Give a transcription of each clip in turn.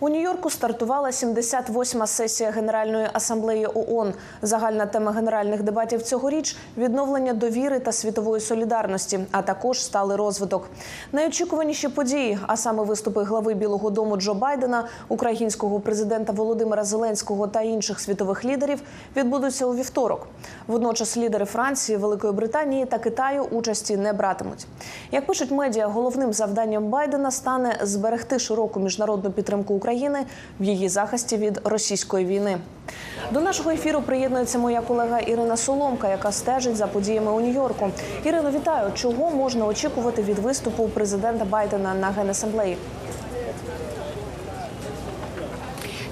У Нью-Йорку стартувала 78-ма сесія Генеральної асамблеї ООН. Загальна тема генеральних дебатів цьогоріч – відновлення довіри та світової солідарності, а також сталий розвиток. Найочікуваніші події, а саме виступи глави Білого Дому Джо Байдена, українського президента Володимира Зеленського та інших світових лідерів, відбудуться у вівторок. Водночас лідери Франції, Великої Британії та Китаю участі не братимуть. Як пишуть медіа, головним завданням Байдена стане зберегти широку міжнародну підтримку України в її захисті від російської війни. До нашого ефіру приєднується моя колега Ірина Соломка, яка стежить за подіями у Нью-Йорку. Ірино, вітаю. Чого можна очікувати від виступу президента Байдена на генасамблеї?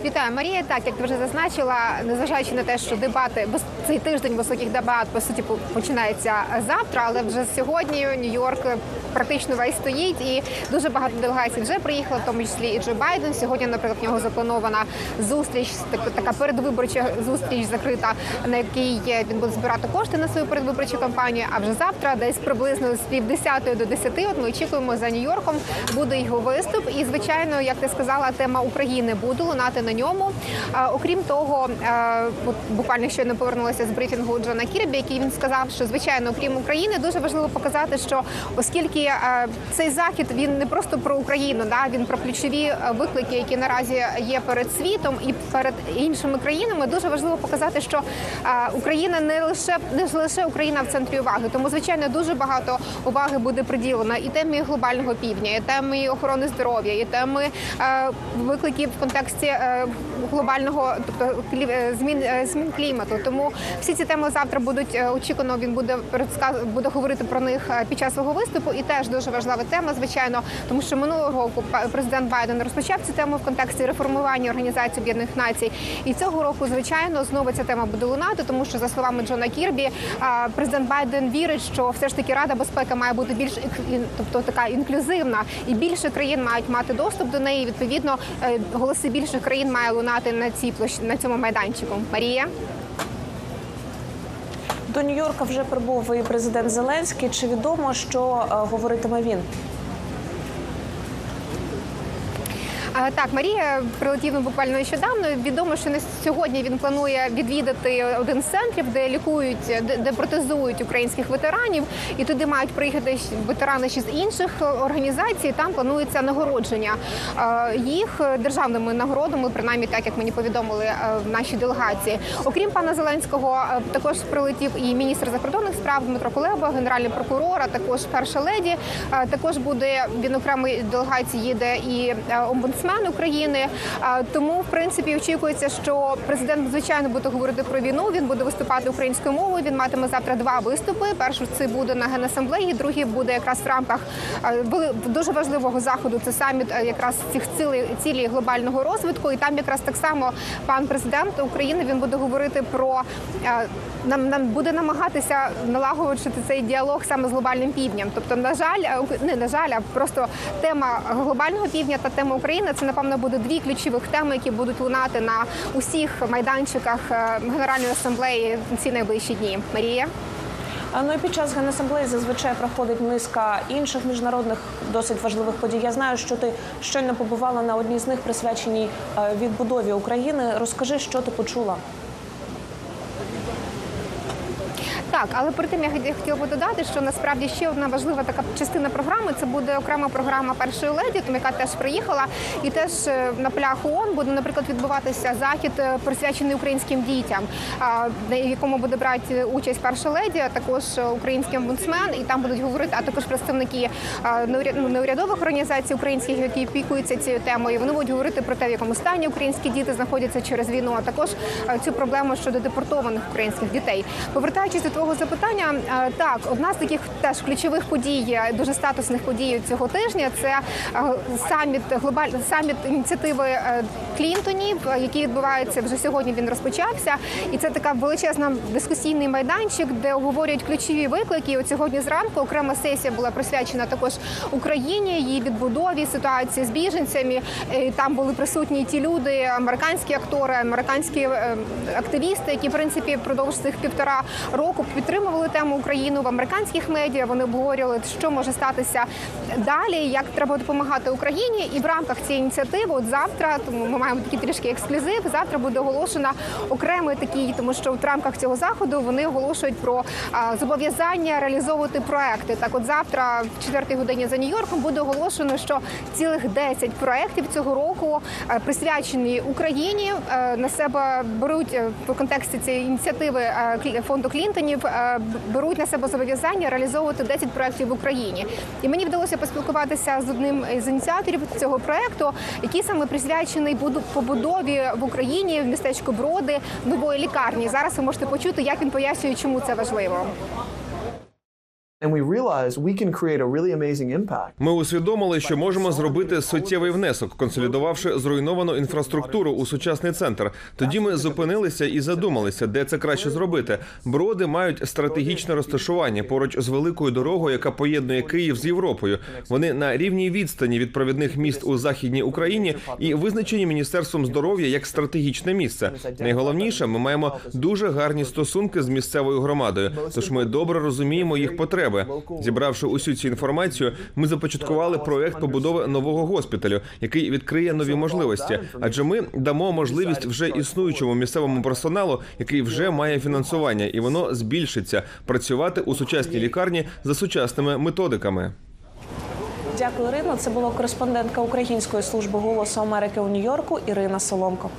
Вітаю, Марія. Так, як ти вже зазначила, незважаючи на те, що дебати цей тиждень високих дебат по суті починається завтра, але вже сьогодні Нью-Йорк практично весь стоїть, і дуже багато делегацій вже приїхало, в тому числі і Джо Байден. Сьогодні, наприклад, в нього запланована зустріч, так- така передвиборча зустріч закрита, на якій він буде збирати кошти на свою передвиборчу кампанію. А вже завтра, десь приблизно з півдесятої до десяти, от ми очікуємо за Нью-Йорком, буде його виступ. І звичайно, як ти сказала, тема України буде лунати на ньому. Окрім того, буквально щойно повернулася з брифінгу Джона Кірбі, який він сказав, що звичайно, окрім України, дуже важливо показати, що оскільки е, цей захід він не просто про Україну, да він про ключові е, виклики, які наразі є перед світом і перед іншими країнами. Дуже важливо показати, що е, Україна не лише не лише Україна в центрі уваги. Тому звичайно дуже багато уваги буде приділено і темі глобального півдня, і темі охорони здоров'я, і теми викликів в контексті глобального, тобто е, змін е, змін клімату. Тому всі ці теми завтра будуть е, очікувано. Він буде буде говорити про них під час свого виступу. І теж дуже важлива тема, звичайно, тому що минулого року президент Байден розпочав цю тему в контексті реформування організації Об'єднаних Націй. І цього року, звичайно, знову ця тема буде лунати, тому що за словами Джона Кірбі, президент Байден вірить, що все ж таки Рада безпеки має бути більш тобто така інклюзивна, і більше країн мають мати доступ до неї. Відповідно, голоси більших країн має лунати на цій площ на цьому майданчику. Марія. До Нью-Йорка вже прибув і президент Зеленський. Чи відомо, що е, говоритиме він? А, Так, Марія прилетів буквально нещодавно. Відомо, що на сьогодні він планує відвідати один з центрів, де лікують, де, протезують українських ветеранів, і туди мають приїхати ветерани ще з інших організацій. Там планується нагородження їх державними нагородами, принаймні так як мені повідомили в нашій делегації. Окрім пана Зеленського, також прилетів і міністр закордонних справ Дмитро Кулеба, генеральний прокурор, а також перша леді. Також буде він окремої делегації їде і е, омбудсмен України. Тому, в принципі, очікується, що президент звичайно буде говорити про війну. Він буде виступати українською мовою. Він матиме завтра два виступи. Перший це буде на генасамблеї, другий буде якраз в рамках дуже важливого заходу. Це саміт якраз цих цілей цілі глобального розвитку. І там якраз так само пан президент України він буде говорити про нам, нам буде намагатися налагоджувати цей діалог саме з глобальним півднем. Тобто, на жаль, не на жаль, а просто тема глобального півдня та тема України це напевно буде дві ключових теми, які будуть лунати на усіх майданчиках е, Генеральної асамблеї ці найближчі дні. Марія. Ну і під час генасамблеї зазвичай проходить низка інших міжнародних досить важливих подій. Я знаю, що ти щойно побувала на одній з них, присвяченій е, відбудові України. Розкажи, що ти почула. Так, але перед тим я хот- хотіла би додати, що насправді ще одна важлива така частина програми це буде окрема програма першої леді, тому яка теж приїхала, і теж е, на полях ООН буде, наприклад, відбуватися захід е, присвячений українським дітям, на якому буде брати участь перша леді, а також е, український омбудсмен, і там будуть говорити, а також представники ну, неурядових організацій українських, які опікуються цією темою. Вони будуть говорити про те, в якому стані українські діти знаходяться через війну, а також цю проблему щодо депортованих українських дітей. Повертаючись до твого запитання, е, так одна з таких теж ключових подій, е, дуже статусних подій цього тижня. Це е, саміт глобаль саміт ініціативи Клінтонів, який відбувається вже сьогодні. Він розпочався, і це така величезна дискусійний майданчик, де обговорюють ключові виклики. І От сьогодні зранку окрема сесія була присвячена також Україні, її відбудові, ситуації з біженцями. Е, Там були присутні ті люди, американські актори, американські активісти, які в принципі впродовж цих півтора року підтримували тему Україну в американських медіа. Вони обговорювали, що може статися далі, як треба допомагати Україні. І в рамках цієї ініціативи, от завтра, тому ми маємо такий трішки ексклюзив. Завтра буде оголошена окремий такий, тому що в рамках цього заходу вони оголошують про зобов'язання реалізовувати проекти. Так, от завтра, в четвертій годині за Нью-Йорком, буде оголошено, що цілих 10 проєктів цього року е, присвячені Україні. Е, На себе беруть е, в контексті цієї ініціативи фонду Клінтонів, беруть на себе зобов'язання реалізовувати 10 проєктів в Україні. І мені вдалося поспілкуватися з одним із ініціаторів цього проєкту, який саме присвячений побудові в Україні в містечку Броди нової лікарні. Зараз ви можете почути, як він пояснює, чому це важливо. Ми усвідомили, що можемо зробити суттєвий внесок, консолідувавши зруйновану інфраструктуру у сучасний центр. Тоді ми зупинилися і задумалися, де це краще зробити. Броди мають стратегічне розташування поруч з великою дорогою, яка поєднує Київ з Європою. Вони на рівній відстані від провідних міст у західній Україні і визначені міністерством здоров'я як стратегічне місце. Найголовніше, ми маємо дуже гарні стосунки з місцевою громадою, тож ми добре розуміємо їх потреби. Зібравши усю цю інформацію, ми започаткували проект побудови нового госпіталю, який відкриє нові можливості. Адже ми дамо можливість вже існуючому місцевому персоналу, який вже має фінансування, і воно збільшиться працювати у сучасній лікарні за сучасними методиками. Дякую, Ірино. Це була кореспондентка Української служби голосу Америки у Нью-Йорку Ірина Соломко.